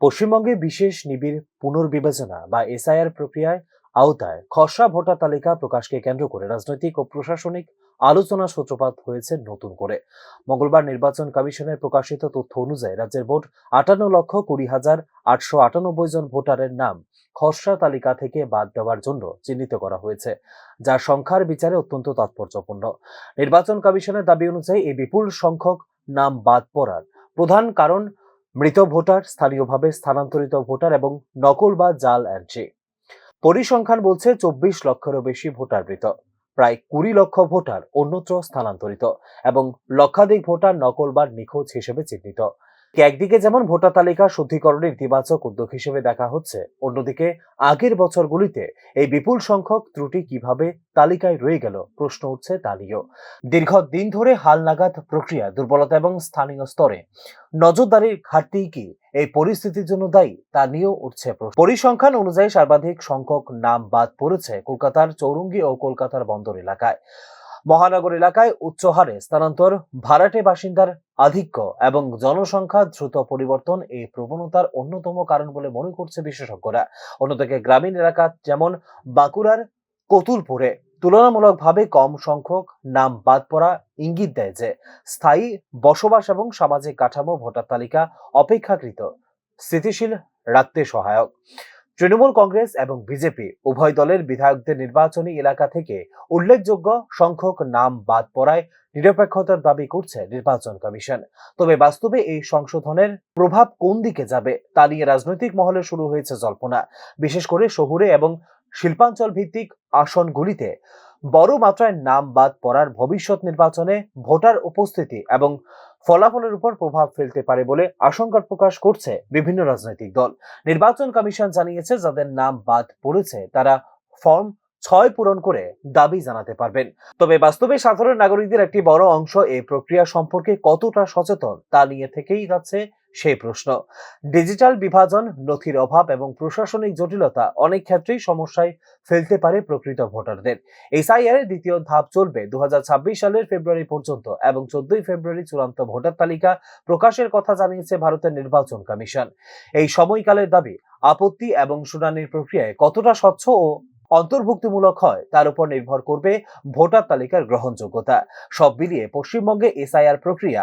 পশ্চিমবঙ্গে বিশেষ নিবিড় পুনর্বিবেচনা বা এসআইআর প্রক্রিয়ায় আওতায় খসড়া ভোটার তালিকা প্রকাশকে কেন্দ্র করে রাজনৈতিক ও প্রশাসনিক আলোচনা সূত্রপাত হয়েছে নতুন করে। মঙ্গলবার নির্বাচন কমিশনের প্রকাশিত তথ্য অনুযায়ী রাজ্যের ভোট আটান্ন লক্ষ কুড়ি হাজার আটশো আটানব্বই জন ভোটারের নাম খসড়া তালিকা থেকে বাদ দেওয়ার জন্য চিহ্নিত করা হয়েছে যা সংখ্যার বিচারে অত্যন্ত তাৎপর্যপূর্ণ। নির্বাচন কমিশনের দাবি অনুযায়ী এই বিপুল সংখ্যক নাম বাদ পড়ার প্রধান কারণ মৃত ভোটার, স্থানীয়ভাবে স্থানান্তরিত ভোটার এবং নকল বা জাল এন্ট্রি পরিসংখ্যান বলছে চব্বিশ লক্ষেরও বেশি ভোটার মৃত। প্রায় কুড়ি লক্ষ ভোটার অন্যত্র স্থানান্তরিত এবং লক্ষাধিক ভোটার নকল বা নিখোঁজ হিসেবে চিহ্নিত। একদিকে যেমন ভোটার তালিকা শুদ্ধিকরণের ইতিবাচক উদ্যোগ হিসেবে দেখা হচ্ছে, অন্যদিকে আগের বছরগুলিতে এই বিপুল সংখ্যক ত্রুটি কীভাবে তালিকায় রয়ে গেল, প্রশ্ন উঠছে তা নিয়েও দীর্ঘ দিন ধরে হালনাগাদ প্রক্রিয়া, দুর্বলতা এবং স্থানীয় স্তরে। নজরদারির ঘাটতি কি, এই পরিস্থিতির জন্য দায়ী, তা নিয়েও উঠছে প্রশ্ন। পরিসংখ্যান অনুযায়ী সর্বাধিক সংখ্যক নাম বাদ পড়েছে কলকাতার চৌরঙ্গি ও কলকাতার বন্দর এলাকায়। মহানগর এলাকায় উচ্চ হারে স্থানান্তর, ভাড়াটে বাসিন্দার আধিক্য এবং জনসংখ্যা দ্রুত পরিবর্তন এই প্রবণতার অন্যতম কারণ বলে মনে করছে বিশেষজ্ঞরা। অন্যদিকে গ্রামীণ এলাকা যেমন বাঁকুড়ার কতুলপুরে তুলনামূলকভাবে কম সংখ্যক নাম বাদ পড়া ইঙ্গিত দেয় যে, স্থায়ী বসবাস এবং সামাজিক কাঠামো ভোটার তালিকা অপেক্ষাকৃত, স্থিতিশীল, রাখতে সহায়ক। তৃণমূল কংগ্রেস এবং বিজেপি উভয় দলের বিধায়কদের নির্বাচনী এলাকা থেকে উল্লেখযোগ্য সংখ্যক নাম বাদ পড়ায় নিরপেক্ষতার দাবি করছে নির্বাচন কমিশন। তবে বাস্তবে এই সংশোধনের প্রভাব কোন দিকে যাবে তা নিয়ে রাজনৈতিক মহলে শুরু হয়েছে জল্পনা। বিশেষ করে শহুরে এবং শিল্পাঞ্চল ভিত্তিক আসনগুলিতে বড় মাত্রায় নাম বাদ পড়ার ভবিষ্যৎ নির্বাচনে ভোটার উপস্থিতি এবং ফলাফলের উপর প্রভাব ফেলতে পারে বলে আশঙ্কা প্রকাশ করছে বিভিন্ন রাজনৈতিক দল। নির্বাচন কমিশন জানিয়েছে যাদের নাম বাদ পড়েছে, তারা ফর্ম ছয় পূরণ করে দাবি জানাতে পারবেন। তবে বাস্তবে সাধারণ নাগরিকদের একটি বড় অংশ এই প্রক্রিয়া সম্পর্কে কতটা সচেতন তা নিয়ে থেকেই যাচ্ছে সেই প্রশ্ন। ডিজিটাল বিভাজন, নথির অভাব এবং প্রশাসনিক জটিলতা অনেক ক্ষেত্রেই সমস্যায় ফেলতে পারে প্রকৃত ভোটারদের। এসআইআর এর দ্বিতীয় ধাপ চলবে দু হাজার ছাব্বিশ সালের ফেব্রুয়ারি পর্যন্ত এবং চোদ্দই ফেব্রুয়ারি চূড়ান্ত ভোটার তালিকা প্রকাশের কথা জানিয়েছে ভারতের নির্বাচন কমিশন। এই সময়কালের দাবি, আপত্তি এবং শুনানির প্রক্রিয়ায় কতটা স্বচ্ছ ও অন্তর্ভুক্তিমূলক হয়, তার উপর নির্ভর করবে ভোটার তালিকার গ্রহণযোগ্যতা। সব মিলিয়ে পশ্চিমবঙ্গে এসআইআর প্রক্রিয়া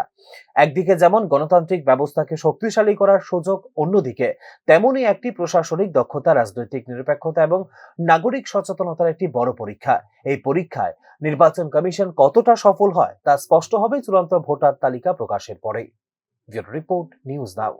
একদিকে যেমন গণতান্ত্রিক ব্যবস্থাকে শক্তিশালী করার সুযোগ, অন্যদিকে তেমনই একটি প্রশাসনিক দক্ষতা, রাজনৈতিক নিরপেক্ষতা এবং নাগরিক সচেতনতার একটি বড় পরীক্ষা। এই পরীক্ষায় নির্বাচন কমিশন কতটা সফল হয় তা স্পষ্ট হবে চূড়ান্ত ভোটার তালিকা প্রকাশের পরেই। Report, news now.